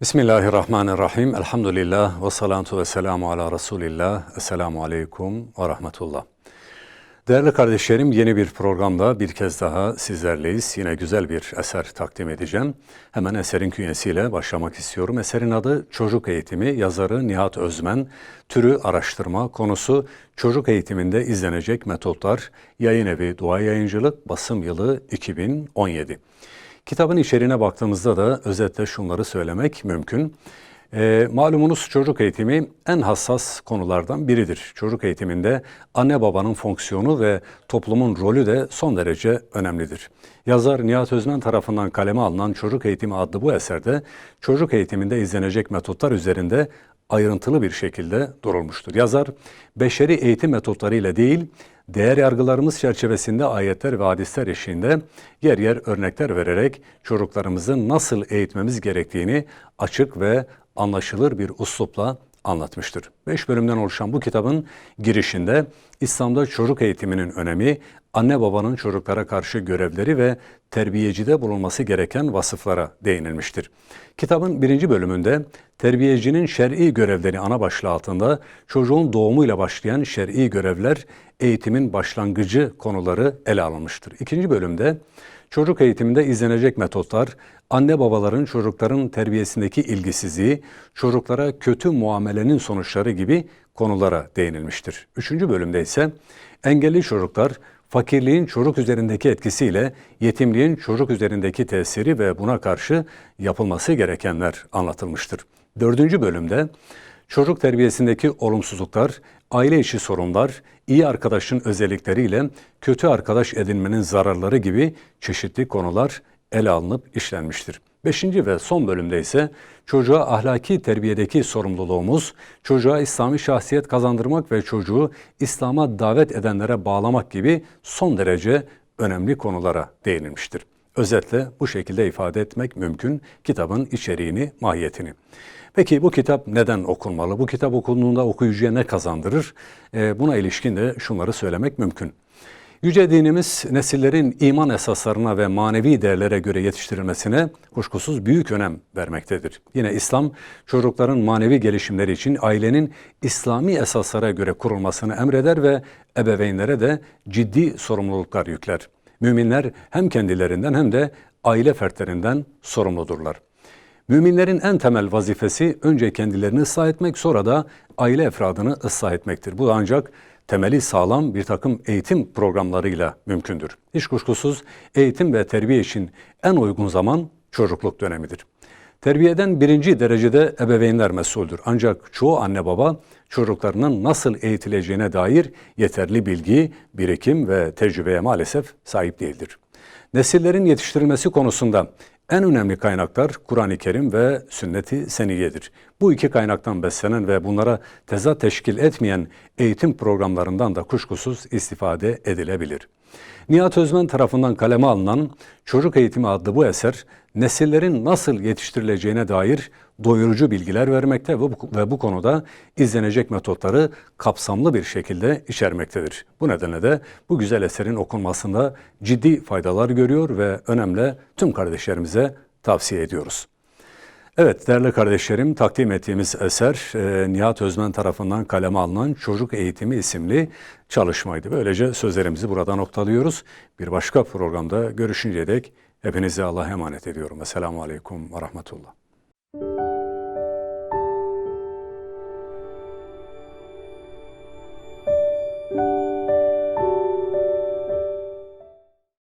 Bismillahirrahmanirrahim. Elhamdülillah ve salatu ve selamu ala Resulillah. Esselamu aleyküm ve rahmetullah. Değerli kardeşlerim yeni bir programda bir kez daha sizlerleyiz. Yine güzel bir eser takdim edeceğim. Hemen eserin künyesiyle başlamak istiyorum. Eserin adı Çocuk Eğitimi, yazarı Nihat Özmen, türü araştırma, konusu çocuk eğitiminde izlenecek metotlar, yayın evi Dua Yayıncılık, basım yılı 2017. Kitabın içeriğine baktığımızda da özetle şunları söylemek mümkün. E, malumunuz çocuk eğitimi en hassas konulardan biridir. Çocuk eğitiminde anne babanın fonksiyonu ve toplumun rolü de son derece önemlidir. Yazar Nihat Özmen tarafından kaleme alınan Çocuk Eğitimi adlı bu eserde çocuk eğitiminde izlenecek metotlar üzerinde ayrıntılı bir şekilde durulmuştur. Yazar, beşeri eğitim metotlarıyla değil, değer yargılarımız çerçevesinde ayetler ve hadisler eşliğinde yer yer örnekler vererek çocuklarımızı nasıl eğitmemiz gerektiğini açık ve anlaşılır bir uslupla anlatmıştır. Beş bölümden oluşan bu kitabın girişinde İslam'da çocuk eğitiminin önemi, anne babanın çocuklara karşı görevleri ve terbiyecide bulunması gereken vasıflara değinilmiştir. Kitabın birinci bölümünde terbiyecinin şer'i görevleri ana başlığı altında çocuğun doğumuyla başlayan şer'i görevler eğitimin başlangıcı konuları ele alınmıştır. İkinci bölümde çocuk eğitiminde izlenecek metotlar, anne babaların çocukların terbiyesindeki ilgisizliği, çocuklara kötü muamelenin sonuçları gibi konulara değinilmiştir. Üçüncü bölümde ise engelli çocuklar, fakirliğin çocuk üzerindeki etkisiyle yetimliğin çocuk üzerindeki tesiri ve buna karşı yapılması gerekenler anlatılmıştır. Dördüncü bölümde çocuk terbiyesindeki olumsuzluklar, aile içi sorunlar, iyi arkadaşın özellikleriyle kötü arkadaş edinmenin zararları gibi çeşitli konular ele alınıp işlenmiştir. Beşinci ve son bölümde ise çocuğa ahlaki terbiyedeki sorumluluğumuz, çocuğa İslami şahsiyet kazandırmak ve çocuğu İslam'a davet edenlere bağlamak gibi son derece önemli konulara değinilmiştir. Özetle bu şekilde ifade etmek mümkün kitabın içeriğini, mahiyetini. Peki bu kitap neden okunmalı? Bu kitap okunduğunda okuyucuya ne kazandırır? Ee, buna ilişkin de şunları söylemek mümkün. Yüce dinimiz nesillerin iman esaslarına ve manevi değerlere göre yetiştirilmesine kuşkusuz büyük önem vermektedir. Yine İslam çocukların manevi gelişimleri için ailenin İslami esaslara göre kurulmasını emreder ve ebeveynlere de ciddi sorumluluklar yükler. Müminler hem kendilerinden hem de aile fertlerinden sorumludurlar. Müminlerin en temel vazifesi önce kendilerini ıslah etmek sonra da aile efradını ıslah etmektir. Bu ancak temeli sağlam bir takım eğitim programlarıyla mümkündür. Hiç kuşkusuz eğitim ve terbiye için en uygun zaman çocukluk dönemidir. Terbiyeden birinci derecede ebeveynler mesuldür. Ancak çoğu anne baba çocuklarının nasıl eğitileceğine dair yeterli bilgi, birikim ve tecrübeye maalesef sahip değildir. Nesillerin yetiştirilmesi konusunda en önemli kaynaklar Kur'an-ı Kerim ve Sünnet-i Seniyedir. Bu iki kaynaktan beslenen ve bunlara tezat teşkil etmeyen eğitim programlarından da kuşkusuz istifade edilebilir. Nihat Özmen tarafından kaleme alınan Çocuk Eğitimi adlı bu eser, nesillerin nasıl yetiştirileceğine dair doyurucu bilgiler vermekte ve bu, ve bu konuda izlenecek metotları kapsamlı bir şekilde içermektedir. Bu nedenle de bu güzel eserin okunmasında ciddi faydalar görüyor ve önemli tüm kardeşlerimize tavsiye ediyoruz. Evet değerli kardeşlerim takdim ettiğimiz eser e, Nihat Özmen tarafından kaleme alınan Çocuk Eğitimi isimli çalışmaydı. Böylece sözlerimizi burada noktalıyoruz. Bir başka programda görüşünceye dek hepinizi Allah'a emanet ediyorum. Esselamu Aleyküm ve Rahmetullah.